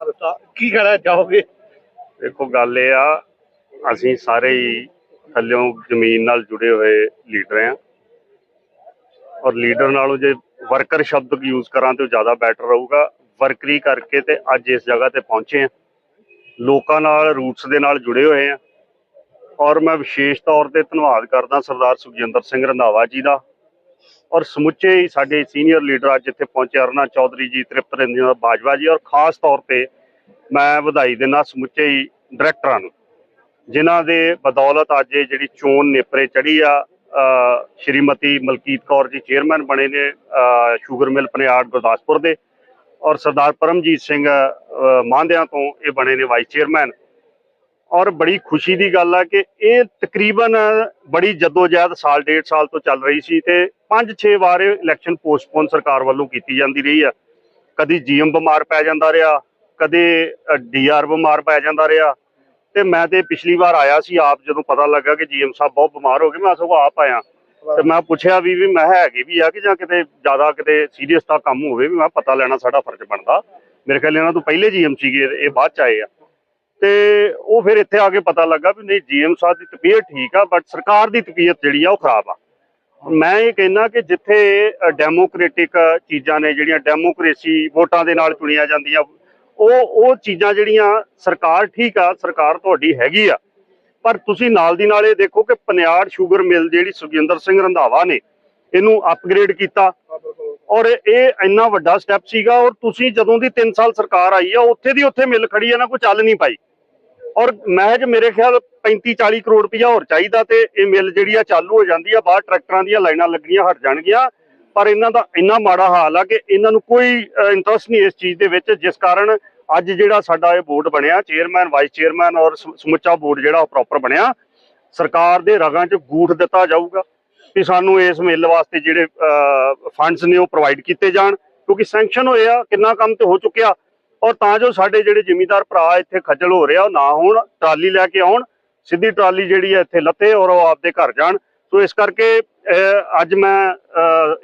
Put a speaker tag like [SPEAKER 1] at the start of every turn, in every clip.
[SPEAKER 1] ਕੀ ਕਹਿਣਾ ਚਾਹੋਗੇ
[SPEAKER 2] ਦੇਖੋ, ਗੱਲ ਇਹ ਆ, ਅਸੀਂ ਸਾਰੇ ਹੀ ਥੱਲਿਓਂ ਜ਼ਮੀਨ ਨਾਲ ਜੁੜੇ ਹੋਏ ਲੀਡਰ ਆ ਔਰ ਲੀਡਰ ਨਾਲੋਂ ਜੇ ਵਰਕਰ ਸ਼ਬਦ ਯੂਜ਼ ਕਰਾਂ ਤੇ ਉਹ ਜ਼ਿਆਦਾ ਬੈਟਰ ਰਹੂਗਾ। ਵਰਕਰੀ ਕਰਕੇ ਤੇ ਅੱਜ ਇਸ ਜਗ੍ਹਾ ਤੇ ਪਹੁੰਚੇ ਆ ਲੋਕਾਂ ਨਾਲ ਰੂਟਸ ਦੇ ਨਾਲ ਜੁੜੇ ਹੋਏ ਆ ਔਰ ਮੈਂ ਵਿਸ਼ੇਸ਼ ਤੌਰ ਤੇ ਧੰਨਵਾਦ ਕਰਦਾ ਸਰਦਾਰ ਸੁਖਜਿੰਦਰ ਸਿੰਘ ਰੰਧਾਵਾ ਜੀ ਦਾ। ਔਰ ਸਮੁੱਚੇ ਹੀ ਸਾਡੇ ਸੀਨੀਅਰ ਲੀਡਰ ਅੱਜ ਇੱਥੇ ਪਹੁੰਚੇ ਅਰਨਾ ਚੌਧਰੀ ਜੀ ਤ੍ਰਿਪਤ ਰੰਜਨ ਬਾਜਵਾ ਜੀ ਔਰ ਖਾਸ ਤੌਰ ਤੇ ਮੈਂ ਵਧਾਈ ਦਿੰਦਾ ਸਮੁੱਚੇ ਹੀ ਡਾਇਰੈਕਟਰਾਂ ਨੂੰ, ਜਿਨ੍ਹਾਂ ਦੇ ਬਦੌਲਤ ਅੱਜ ਇਹ ਜਿਹੜੀ ਚੋਣ ਨੇਪਰੇ ਚੜੀ ਆ ਸ਼੍ਰੀਮਤੀ ਮਲਕੀਤ ਕੌਰ ਜੀ ਚੇਅਰਮੈਨ ਬਣੇ ਨੇ ਸ਼ੂਗਰ ਮਿਲ ਪਨਿਆੜ ਗੁਰਦਾਸਪੁਰ ਦੇ ਔਰ ਸਰਦਾਰ ਪਰਮਜੀਤ ਸਿੰਘ ਮਾਂਦਿਆਂ ਤੋਂ ਇਹ ਬਣੇ ਨੇ ਵਾਈਸ ਚੇਅਰਮੈਨ। ਔਰ ਬੜੀ ਖੁਸ਼ੀ ਦੀ ਗੱਲ ਆ ਕਿ ਇਹ ਤਕਰੀਬਨ ਬੜੀ ਜਦੋਜਹਿਦ ਸਾਲ, ਡੇਢ ਸਾਲ ਤੋਂ ਚੱਲ ਰਹੀ ਸੀ ਤੇ 5-6 ਵਾਰ ਇਲੈਕਸ਼ਨ ਪੋਸਟਪੋਨ ਸਰਕਾਰ ਵੱਲੋਂ ਕੀਤੀ ਜਾਂਦੀ ਰਹੀ ਆ। ਕਦੀ ਜੀਐਮ ਬਿਮਾਰ ਪੈ ਜਾਂਦਾ ਰਿਹਾ, ਕਦੇ ਡੀਆਰ ਬਿਮਾਰ ਪੈ ਜਾਂਦਾ ਰਿਹਾ। ਤੇ ਮੈਂ ਤੇ ਪਿਛਲੀ ਵਾਰ ਆਇਆ ਸੀ, ਆਪ ਜਦੋਂ ਪਤਾ ਲੱਗਾ ਕਿ ਜੀਐਮ ਸਾਹਿਬ ਬਹੁਤ ਬਿਮਾਰ ਹੋ ਗਏ, ਮੈਂ ਸਗੋਂ ਆਪ ਆਇਆ। ਤੇ ਮੈਂ ਪੁੱਛਿਆ ਵੀ ਵੀ ਮੈਂ ਹੈਗੇ ਵੀ ਆ ਕਿ ਜਾਂ ਕਿਤੇ ਜ਼ਿਆਦਾ ਕਿਤੇ ਸੀਰੀਅਸ ਤਾਂ ਕੰਮ ਹੋਵੇ ਵੀ ਮੈਂ ਪਤਾ ਲੈਣਾ ਸਾਡਾ ਫਰਜ਼ ਬਣਦਾ। ਮੇਰੇ ਖਿਆਲ ਇਹਨਾਂ ਤੋਂ ਪਹਿਲੇ ਜੀਐਮ ਸੀਗੇ, ਇਹ ਬਾਅਦ ਚ ਆਏ ਆ। ਤੇ ਉਹ ਫਿਰ ਇੱਥੇ ਆ ਕੇ ਪਤਾ ਲੱਗਾ ਵੀ ਨਹੀਂ ਜੀਐਮ ਸਾਹਿਬ ਦੀ ਤਬੀਅਤ ਠੀਕ ਆ ਬਟ ਸਰਕਾਰ ਦੀ ਤਬੀਅਤ ਜਿਹੜੀ ਆ ਉਹ ਖਰਾਬ ਆ। ਮੈਂ ਇਹ ਕਹਿਣਾ ਕਿ ਜਿੱਥੇ ਡੈਮੋਕ੍ਰੈਟਿਕ ਚੀਜ਼ਾਂ ਨੇ ਜਿਹੜੀਆਂ ਡੈਮੋਕ੍ਰੇਸੀ ਵੋਟਾਂ ਦੇ ਨਾਲ ਚੁਣੀਆਂ ਜਾਂਦੀਆਂ, ਉਹ ਉਹ ਚੀਜ਼ਾਂ ਜਿਹੜੀਆਂ ਸਰਕਾਰ ਠੀਕ ਆ, ਸਰਕਾਰ ਤੁਹਾਡੀ ਹੈਗੀ ਆ। ਪਰ ਤੁਸੀਂ ਨਾਲ ਦੀ ਨਾਲ ਇਹ ਦੇਖੋ ਕਿ ਪਨਿਆੜ ਸ਼ੂਗਰ ਮਿਲ ਜਿਹੜੀ ਸੁਖਜਿੰਦਰ ਸਿੰਘ ਰੰਧਾਵਾ ਨੇ, ਇਹਨੂੰ ਅਪਗ੍ਰੇਡ ਕੀਤਾ। ਔਰ ਇਹ ਇੰਨਾ ਵੱਡਾ ਸਟੈਪ ਸੀਗਾ, ਔਰ ਤੁਸੀਂ ਜਦੋਂ ਦੀ 3 ਸਾਲ ਸਰਕਾਰ ਆਈ ਆ, ਉੱਥੇ ਦੀ ਉੱਥੇ ਮਿਲ ਖੜੀ ਆ, ਨਾ ਕੋਈ ਚੱਲ ਨਹੀਂ ਪਾਈ। ਔਰ ਮਹਿਜ ਮੇਰੇ ਖਿਆਲ 35 40 ਕਰੋੜ ਰੁਪਇਆ ਹੋਰ ਚਾਹੀਦਾ ਤੇ ਇਹ ਮਿਲ ਜਿਹੜੀ ਆ ਚਾਲੂ ਹੋ ਜਾਂਦੀ ਆ, ਬਾਹਰ ਟਰੈਕਟਰਾਂ ਦੀਆਂ ਲਾਈਨਾਂ ਲੱਗਣੀਆਂ ਹਟ ਜਾਣਗੀਆਂ। ਪਰ ਇਹਨਾਂ ਦਾ ਇੰਨਾ ਮਾੜਾ ਹਾਲ ਆ ਕਿ ਇਹਨਾਂ ਨੂੰ ਕੋਈ ਇੰਟਰਸਟ ਨਹੀਂ ਇਸ ਚੀਜ਼ ਦੇ ਵਿੱਚ, ਜਿਸ ਕਾਰਨ ਅੱਜ ਜਿਹੜਾ ਸਾਡਾ ਇਹ ਬੋਰਡ ਬਣਿਆ ਚੇਅਰਮੈਨ ਵਾਈਸ ਚੇਅਰਮੈਨ ਔਰ ਸਮੁੱਚਾ ਬੋਰਡ ਜਿਹੜਾ ਉਹ ਪ੍ਰੋਪਰ ਬਣਿਆ, ਸਰਕਾਰ ਦੇ ਰਗਾਂ 'ਚ ਗੂਠ ਦਿੱਤਾ ਜਾਊਗਾ ਕਿ ਸਾਨੂੰ ਇਸ ਮਿਲ ਵਾਸਤੇ ਜਿਹੜੇ ਫੰਡਸ ਨੇ ਉਹ ਪ੍ਰੋਵਾਈਡ ਕੀਤੇ ਜਾਣ। ਕਿਉਂਕਿ ਸੈਂਕਸ਼ਨ ਹੋਏ ਆ, ਕਿੰਨਾ ਕੰਮ ਤੇ ਹੋ ਚੁੱਕਿਆ ਔਰ ਤਾਂ ਜੋ ਸਾਡੇ ਜਿਹੜੇ ਜ਼ਿਮੀਂਦਾਰ ਭਰਾ ਇੱਥੇ ਖੱਜਲ ਹੋ ਰਿਹਾ, ਉਹ ਨਾ ਹੋਣ, ਟਰਾਲੀ ਲੈ ਕੇ ਆਉਣ, ਸਿੱਧੀ ਟਰਾਲੀ ਜਿਹੜੀ ਹੈ ਇੱਥੇ ਲੱਤੇ ਔਰ ਉਹ ਆਪਦੇ ਘਰ ਜਾਣ। ਸੋ ਇਸ ਕਰਕੇ ਅੱਜ ਮੈਂ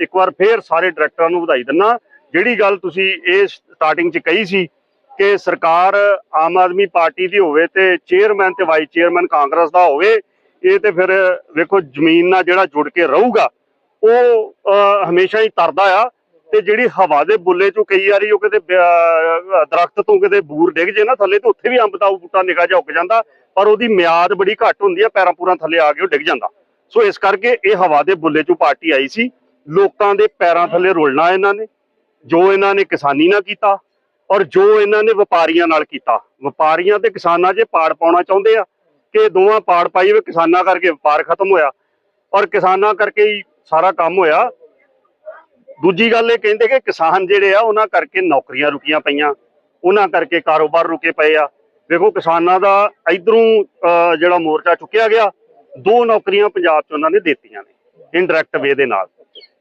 [SPEAKER 2] ਇੱਕ ਵਾਰ ਫੇਰ ਸਾਰੇ ਡਾਇਰੈਕਟਰਾਂ ਨੂੰ ਵਧਾਈ ਦਿੰਦਾ ਜਿਹੜੀ ਗੱਲ ਤੁਸੀਂ ਇਹ ਸਟਾਰਟਿੰਗ 'ਚ ਕਹੀ ਸੀ ਕਿ ਸਰਕਾਰ ਆਮ ਆਦਮੀ ਪਾਰਟੀ ਦੀ ਹੋਵੇ ਤੇ ਚੇਅਰਮੈਨ ਤੇ ਵਾਈਸ ਚੇਅਰਮੈਨ ਕਾਂਗਰਸ ਦਾ ਹੋਵੇ, ਇਹ ਤੇ ਫਿਰ ਵੇਖੋ ਜ਼ਮੀਨ ਨਾਲ ਜਿਹੜਾ ਜੁੜ ਕੇ ਰਹੂਗਾ, ਉਹ ਹਮੇਸ਼ਾ ਹੀ ਤਰਦਾ ਆ। ਤੇ ਜਿਹੜੀ ਹਵਾ ਦੇ ਬੁੱਲੇ ਚੋਂ ਕਈ ਵਾਰੀ ਉਹ ਕਿਤੇ ਦਰਖਤ ਤੋਂ ਕਿਤੇ ਬੂਰ ਡਿੱਗ ਜੇ ਨਾ ਥੱਲੇ ਤੇ ਉੱਥੇ ਵੀ ਅੰਬ ਦਾ ਬੂਟਾ ਨਿਕਾ ਜਾ ਉੱਗ ਜਾਂਦਾ, ਪਰ ਉਹਦੀ ਮਿਆਦ ਬੜੀ ਘੱਟ ਹੁੰਦੀ ਆ, ਪੈਰਾਂ ਪੂਰਾਂ ਥੱਲੇ ਆ ਕੇ ਉਹ ਡਿੱਗ ਜਾਂਦਾ। ਸੋ ਇਸ ਕਰਕੇ ਇਹ ਹਵਾ ਦੇ ਬੁੱਲੇ ਚੋਂ ਪਾਰਟੀ ਆਈ ਸੀ। ਲੋਕਾਂ ਦੇ ਪੈਰਾਂ ਥੱਲੇ ਰੁਲਣਾ ਇਹਨਾਂ ਨੇ, ਜੋ ਇਹਨਾਂ ਨੇ ਕਿਸਾਨੀ ਨਾਲ ਕੀਤਾ ਔਰ ਜੋ ਇਹਨਾਂ ਨੇ ਵਪਾਰੀਆਂ ਨਾਲ ਕੀਤਾ। ਵਪਾਰੀਆਂ ਤੇ ਕਿਸਾਨਾਂ 'ਚ ਪਾੜ ਪਾਉਣਾ ਚਾਹੁੰਦੇ ਆ ਕਿ ਦੋਵਾਂ ਪਾੜ ਪਾਈ ਵੇ ਕਿਸਾਨਾਂ ਕਰਕੇ ਵਪਾਰ ਖਤਮ ਹੋਇਆ ਔਰ ਕਿਸਾਨਾਂ ਕਰਕੇ ਹੀ ਸਾਰਾ ਕੰਮ ਹੋਇਆ ਦੂਜੀ ਗੱਲ ਇਹ ਕਹਿੰਦੇ ਕਿ ਕਿਸਾਨ ਜਿਹੜੇ ਆ, ਉਹਨਾਂ ਕਰਕੇ ਨੌਕਰੀਆਂ ਰੁਕੀਆਂ ਪਈਆਂ। ਉਹਨਾਂ ਕਰਕੇ ਕਾਰੋਬਾਰ ਰੁਕੇ ਪਏ ਆ। ਵੇਖੋ ਕਿਸਾਨਾਂ ਦਾ ਇਧਰੋਂ ਜਿਹੜਾ ਮੋਰਚਾ ਚੁੱਕਿਆ ਗਿਆ, ਦੋ ਨੌਕਰੀਆਂ ਪੰਜਾਬ 'ਚ ਉਹਨਾਂ ਨੇ ਦਿੱਤੀਆਂ ਨੇ ਇਨਡਾਇਰੈਕਟ ਵੇ ਦੇ ਨਾਲ।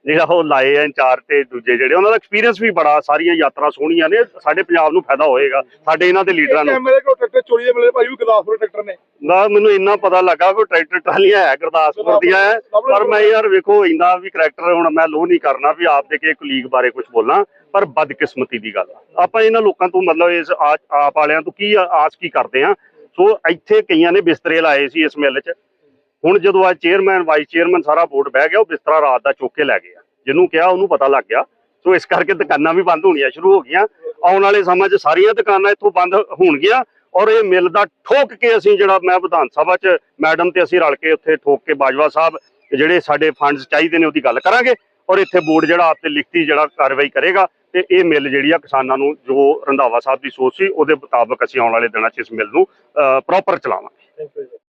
[SPEAKER 2] ਜਿਹੜਾ ਉਹ ਲਾਏ ਆ ਇੰਚਾਰਜ ਤੇ ਦੂਜੇ ਜਿਹੜੇ ਉਹਨਾਂ ਦਾ ਐਕਸਪੀਰੀਅੰਸ ਵੀ ਬੜਾ ਸਾਰੀਆਂ ਯਾਤਰਾ ਸੋਹਣੀਆਂ ਨੇ ਸਾਡੇ ਪੰਜਾਬ ਨੂੰ ਫਾਇਦਾ ਹੋਏਗਾ ਸਾਡੇ ਇਹਨਾਂ ਦੇ ਲੀਡਰਾਂ ਨੂੰ।
[SPEAKER 1] ਐਮਐਲਏ ਕੋ ਟਰੈਕਟਰ ਚੋਰੀ ਦੇ ਮਿਲੇ ਭਾਈ ਉਹ ਗੁਰਦਾਸਪੁਰ ਟਰੈਕਟਰ ਨੇ।
[SPEAKER 2] ਨਾ ਮੈਨੂੰ ਇੰਨਾ ਪਤਾ ਲੱਗਾ ਕਿ ਟਰੈਕਟਰ ਟਰਾਲੀਆਂ ਹੈ ਗੁਰਦਾਸਪੁਰ ਦੀਆਂ ਹੈ ਪਰ ਮੈਂ ਯਾਰ ਵੇਖੋ ਇੰਨਾ ਵੀ ਕਰੈਕਟਰ ਹੁਣ ਮੈਂ ਲੋ ਨਹੀਂ ਕਰਨਾ ਵੀ ਆਪ ਦੇ ਕੇ ਕੁਲੀਗ ਬਾਰੇ ਕੁਝ ਬੋਲਾਂ ਪਰ ਬਦਕਿਸਮਤੀ ਦੀ ਗੱਲ ਆਪਾਂ ਇਹਨਾਂ ਲੋਕਾਂ ਤੋਂ ਮਤਲਬ ਇਸ ਆਪ ਵਾਲਿਆਂ ਤੋਂ ਕੀ ਆਸ ਕੀ ਕਰਦੇ ਆ? ਸੋ ਇੱਥੇ ਕਈਆਂ ਨੇ ਬਿਸਤਰੇ ਲਾਏ ਸੀ ਇਸ ਮਿਲ 'ਚ ਹੁਣ ਜਦੋਂ ਆ ਚੇਅਰਮੈਨ ਵਾਈਸ ਚੇਅਰਮੈਨ ਸਾਰਾ ਬੋਰਡ ਬਹਿ ਗਿਆ, ਉਹ ਬਿਸਤਰਾ ਰਾਤ ਦਾ ਚੁੱਕ ਕੇ ਲੈ ਗਿਆ। ਜਿਹਨੂੰ ਕਿਹਾ, ਉਹਨੂੰ ਪਤਾ ਲੱਗ ਗਿਆ। ਸੋ ਇਸ ਕਰਕੇ ਦੁਕਾਨਾਂ ਵੀ ਬੰਦ ਹੋਣੀਆਂ ਸ਼ੁਰੂ ਹੋ ਗਈਆਂ। ਆਉਣ ਵਾਲੇ ਸਮਾਂ 'ਚ ਸਾਰੀਆਂ ਦੁਕਾਨਾਂ ਇੱਥੋਂ ਬੰਦ ਹੋਣਗੀਆਂ ਔਰ ਇਹ ਮਿਲ ਦਾ ਠੋਕ ਕੇ ਅਸੀਂ ਜਿਹੜਾ ਮੈਂ ਵਿਧਾਨ ਸਭਾ 'ਚ ਮੈਡਮ ਤੇ ਅਸੀਂ ਰਲ ਕੇ ਉੱਥੇ ਠੋਕ ਕੇ ਬਾਜਵਾ ਸਾਹਿਬ ਜਿਹੜੇ ਸਾਡੇ ਫੰਡਸ ਚਾਹੀਦੇ ਨੇ ਉਹਦੀ ਗੱਲ ਕਰਾਂਗੇ ਔਰ ਇੱਥੇ ਬੋਰਡ ਜਿਹੜਾ ਆਪ ਤੇ ਲਿਖਤੀ ਜਿਹੜਾ ਕਾਰਵਾਈ ਕਰੇਗਾ ਤੇ ਇਹ ਮਿਲ ਜਿਹੜੀ ਆ ਕਿਸਾਨਾਂ ਨੂੰ, ਜੋ ਰੰਧਾਵਾ ਸਾਹਿਬ ਦੀ ਸੋਚ ਸੀ, ਉਹਦੇ ਮੁਤਾਬਕ ਅਸੀਂ ਆਉਣ ਵਾਲੇ ਦਿਨਾਂ 'ਚ ਇਸ ਮਿਲ ਨੂੰ ਪ੍ਰੋਪਰ ਚਲਾਵਾਂਗੇ।